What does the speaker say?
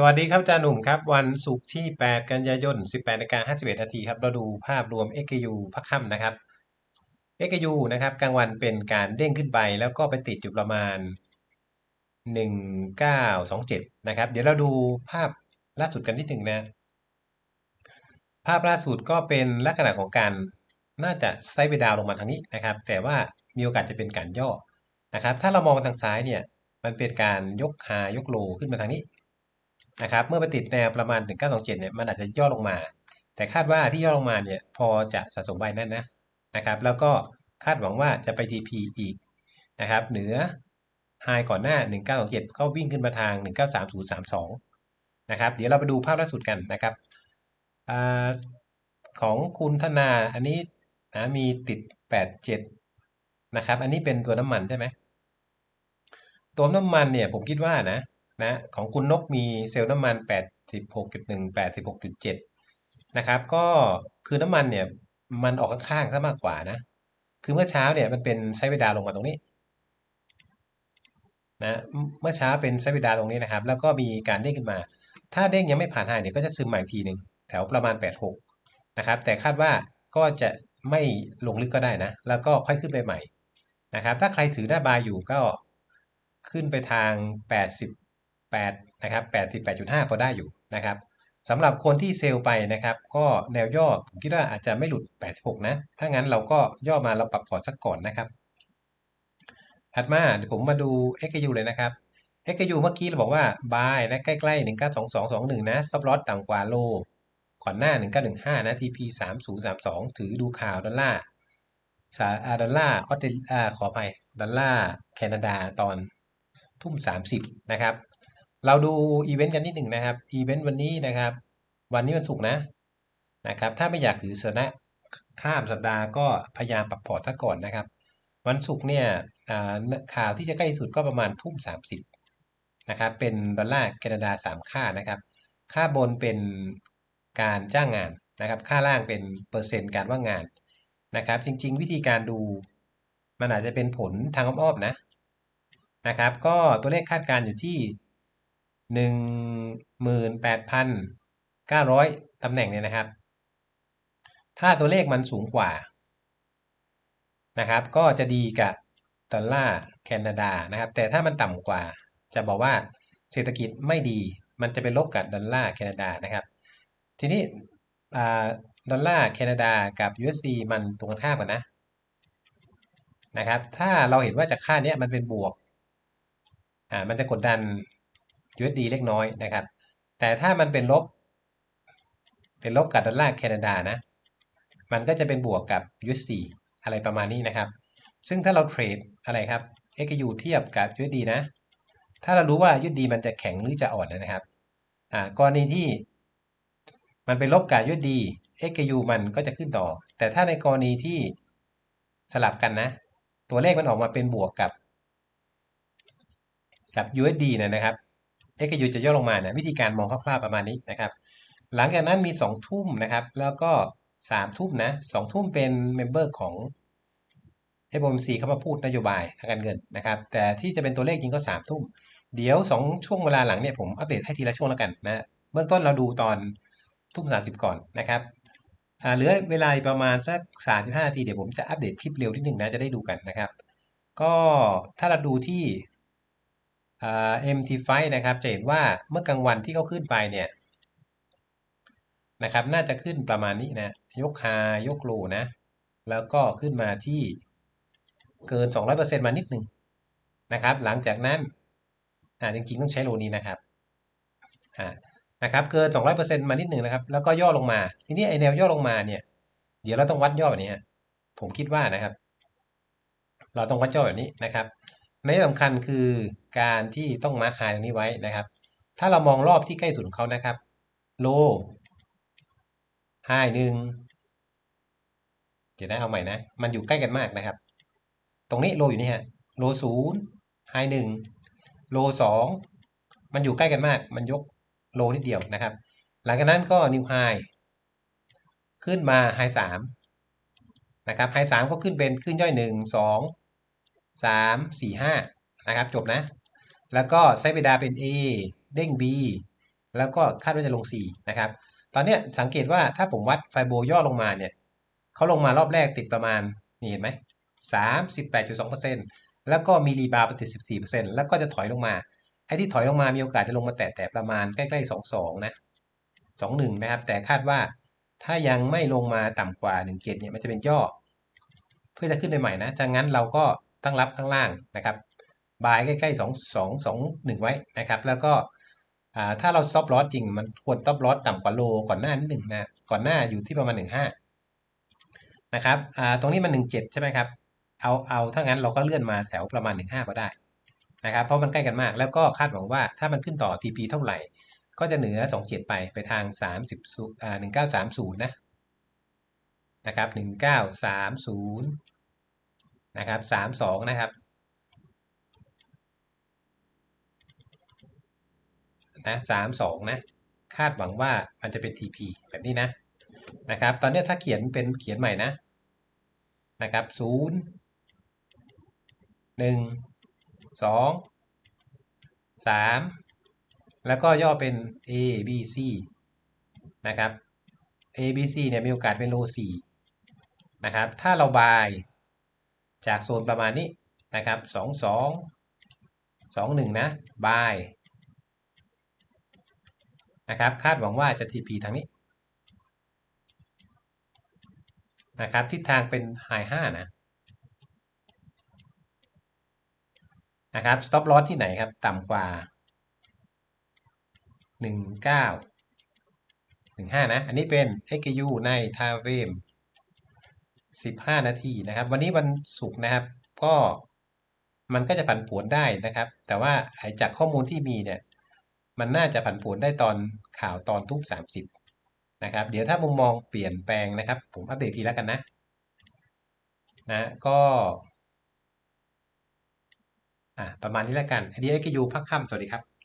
สวัสดีครับอาจารย์หนุ่มครับ วันศุกร์ที่ 8 กันยายน 18นาฬิกา51นาทีครับ เราดูภาพรวม XKU พักค่ำนะครับ XKU นะครับกลางวันเป็นการเด้งขึ้นไปแล้วก็ไปติดอยู่ประมาณ 1927 นะครับ เดี๋ยวเราดูภาพล่าสุดกันนิดหนึ่งนะ ภาพล่าสุดก็เป็นลักษณะของการน่าจะไซด์ไปดาวลงมาทางนี้นะครับ แต่ว่ามีโอกาสจะเป็นการย่อนะครับ ถ้าเรามองทางซ้ายเนี่ยมันเป็นการยกหายกโลขึ้นมาทางนี้ นะครับเมื่อไปติดแนวประมาณ 1927เนี่ยมันอาจจะย่อลงมา แต่คาดว่าที่ย่อลงมาเนี่ยพอจะสะสมไว้นั่นนะนะครับแล้วก็คาดหวังว่าจะไป TP อีกนะครับเหนือไฮก่อนหน้า 1927 ก็วิ่งขึ้นมาทาง 193032 นะครับ เดี๋ยวเราไปดูภาพล่าสุดกันนะครับอของคุณธนาอันนี้นะมีติด 87 นะครับ อันนี้เป็นตัวน้ำมันใช่ไหมตัวน้ำมันเนี่ยผมคิดว่านะ นะของคุณนกมีเซลล์น้ำมัน 86.1 86.7 นะครับก็คือน้ำมันเนี่ยมันออกข้างๆซะมากกว่านะ คือเมื่อเช้าเนี่ยมันเป็นไซเวดาลงมาตรงนี้นะเมื่อเช้าเป็นไซเวดาตรงนี้นะครับ แล้วก็มีการเด้งขึ้นมา ถ้าเด้งยังไม่ผ่านไฮเนี่ยก็จะซึมใหม่ทีหนึ่งแถวประมาณ 86 นะครับ แต่คาดว่าก็จะไม่ลงลึกก็ได้นะ แล้วก็ค่อยขึ้นไปใหม่นะครับ ถ้าใครถือหน้าบายอยู่ก็ขึ้นไปทาง 80 8นะครับ88.5 พอได้อยู่นะครับสำหรับคนที่เซลล์ไปนะครับ ก็แนวย่อผมคิดว่าอาจจะไม่หลุด 86 นะ ถ้างั้นเราก็ย่อมาเราปรับพอร์ตสักก่อนนะครับ ถัดมาเดี๋ยวผมมาดู XKU เลยนะครับ XKU เมื่อกี้เราบอกว่า buy นะใกล้ๆ 192221 นะซับลอตต่ำกว่าโลก่อนหน้า 1915 นะ TP 3032 ถือดูข่าวดอลลาร์สาดอลลาร์ออสเตรเลียขออภัยดอลลาร์แคนาดาตอนทุ่ม 30 นะครับ เราดูอีเวนต์กันนิดหนึ่งนะครับ อีเวนต์วันนี้นะครับ วันนี้วันศุกร์นะนะครับ ถ้าไม่อยากถือสนะข้ามสัปดาห์ก็พยายามปรับพอร์ตซะก่อนนะครับ วันศุกร์เนี่ยข่าวที่จะใกล้สุดก็ประมาณทุ่ม30นะครับ เป็นดอลลาร์แคนาดา3ค่านะครับ ค่าบนเป็นการจ้างงานนะครับ ค่าล่างเป็นเปอร์เซ็นต์การว่างงานนะครับ จริง ๆ วิธีการดูมันอาจจะเป็นผลทางอ้อมๆนะนะครับ ก็ตัวเลขคาดการณ์อยู่ที่ หนึ่งหมื่นแปดพันเก้าร้อยตำแหน่งเนี่ยนะครับ ถ้าตัวเลขมันสูงกว่านะครับ ก็จะดีกับดอลลาร์แคนาดานะครับ แต่ถ้ามันต่ำกว่า จะบอกว่าเศรษฐกิจไม่ดี มันจะเป็นลบกับดอลลาร์แคนาดานะครับ ทีนี้ดอลลาร์แคนาดากับ USD มันตรงกันข้ามกันนะนะครับ ถ้าเราเห็นว่าจากค่านี้มันเป็นบวกอ่ามันจะกดดัน USD เล็กน้อยนะครับ แต่ถ้ามันเป็นลบ เป็นลบกับดอลลาร์แคนาดานะ มันก็จะเป็นบวกกับ USD อะไรประมาณนี้นะครับ ซึ่งถ้าเราเทรดอะไรครับ XU เทียบกับ USD นะ ถ้าเรารู้ว่า USD มันจะแข็งหรือจะอ่อนนะครับ อ่ากรณีที่มันเป็นลบกับ USD XU มันก็จะขึ้นต่อ แต่ถ้าในกรณีที่สลับกันนะ ตัวเลขมันออกมาเป็นบวกกับกับ USD นะนะครับ XU จะย่อลงมาเนะวิธีการมองคร่าวๆประมาณนี้นะครับ หลังจากนั้นมี 2 ทุ่มนะครับ แล้วก็ 3 ทุ่มนะ2ทุ่มเป็นเมมเบอร์ของ FOMC เขามาพูดนโยบายทางการเงินนะครับ แต่ที่จะเป็นตัวเลขจริงก็ 3 ทุ่ม เดี๋ยว 2 ช่วงเวลาหลังเนี่ยผมอัปเดตให้ทีละช่วงแล้วกันนะเบื้องต้นเราดูตอนทุ่ม30 ก่อนนะครับเหลือเวลาประมาณสัก 35นาทีเดี๋ยวผมจะอัปเดตคลิปเร็วที่หนึ่งนะจะได้ดูกันนะครับ ก็ถ้าเราดูที่ MT5 นะครับจะเห็นว่าเมื่อกลางวันที่เขาขึ้นไปเนี่ยนะครับน่าจะขึ้นประมาณนี้นะยกฮายกโลนะ แล้วก็ขึ้นมาที่เกิน 200%มานิดหนึ่งนะครับ หลังจากนั้นอ่าจริงๆต้องใช้โลนี้นะครับอ่านะครับเกิน 200%มานิดหนึ่งนะครับ แล้วก็ย่อลงมา ทีนี้ไอแนวย่อลงมาเนี่ยเดี๋ยวเราต้องวัดย่อแบบนี้ผมคิดว่านะครับ เราต้องวัดย่อแบบนี้นะครับ ในสำคัญคือการที่ต้องมาร์คไฮตรงนี้ไว้นะครับ ถ้าเรามองรอบที่ใกล้สุดของเขานะครับโลไฮหนึ่งเดี๋ยวได้เอาใหม่นะ มันอยู่ใกล้กันมากนะครับ ตรงนี้โลอยู่นี่ฮะโลศูนย์ไฮหนึ่งโลสองมันอยู่ใกล้กันมาก มันยกโลนิดเดียวนะครับ หลังจากนั้นก็นิวไฮขึ้นมาไฮสามนะครับไฮสามก็ขึ้นเป็นขึ้นย่อยหนึ่งสอง สามสี่ห้านะครับจบนะ แล้วก็ไซเบดาเป็น A เด้ง B แล้วก็คาดว่าจะลง 4 นะครับ ตอนนี้สังเกตว่าถ้าผมวัดไฟโบย่อลงมาเนี่ยเขาลงมารอบแรกติดประมาณ นี่เห็นไหมสามสิบแปดจุดสองเปอร์เซ็นต์แล้วก็มีรีบาวด์ไปติดสิบสี่เปอร์เซ็นต์แล้วก็จะถอยลงมา ไอ้ที่ถอยลงมามีโอกาสจะลงมาแตะแต่ประมาณใกล้ๆสองสองนะสองหนึ่งนะครับ แต่คาดว่าถ้ายังไม่ลงมาต่ำกว่าหนึ่งเจ็ดเนี่ยมันจะเป็นย่อ เพื่อจะขึ้นไปใหม่นะถ้างั้นเราก็ ตั้งรับข้างล่างนะครับบายใกล้ๆสองสองหนึ่งไว้นะครับ แล้วก็ถ้าเราซอฟลอสจริงมันควรซอฟลอสต่ำกว่าโลก่อนหน้านิดหนึ่งนะก่อนหน้าอยู่ที่ประมาณหนึ่งห้านะครับตรงนี้มันหนึ่งเจ็ดใช่ไหมครับเอาเอาถ้างั้นเราก็เลื่อนมาแถวประมาณหนึ่งห้าก็ได้นะครับ เพราะมันใกล้กันมาก แล้วก็คาดหวังว่าถ้ามันขึ้นต่อ TP เท่าไหร่ ก็จะเหนือสองเจ็ดไปไปทางสามสิบอ่าหนึ่งเก้าสามศูนย์นะนะครับห นะครับสามสองนะครับนะสามสองนะคาดหวังว่ามันจะเป็น TP แบบนี้นะนะครับ ตอนนี้ถ้าเขียนเป็นเขียนใหม่นะนะครับศูนย์หนึ่งสองสามแล้วก็ย่อเป็น A B C นะครับ A B C เนี่ยมีโอกาสเป็นโลสี่นะครับ ถ้าเราบาย จากโซนประมาณนี้นะครับสองสองสองหนึ่งนะบายนะครับคาดหวังว่าจะ TP ทางนี้นะครับทิศทางเป็น High 5นะนะครับ Stop Loss ที่ไหนครับ ต่ำกว่า 19 15 นะ อันนี้เป็น XU ใน Time Frame 15 นาทีนะครับ วันนี้วันศุกร์นะครับ ก็มันก็จะผันผวนได้นะครับ แต่ว่าจากข้อมูลที่มีเนี่ยมันน่าจะผันผวนได้ตอนข่าวตอนทุบ30นะครับ เดี๋ยวถ้ามุมมองเปลี่ยนแปลงนะครับ ผมอัปเดตทีแล้วกันนะนะก็อ่าประมาณนี้แล้วกันอันนี้ไอ้กิยูพักค่ำสวัสดีครับ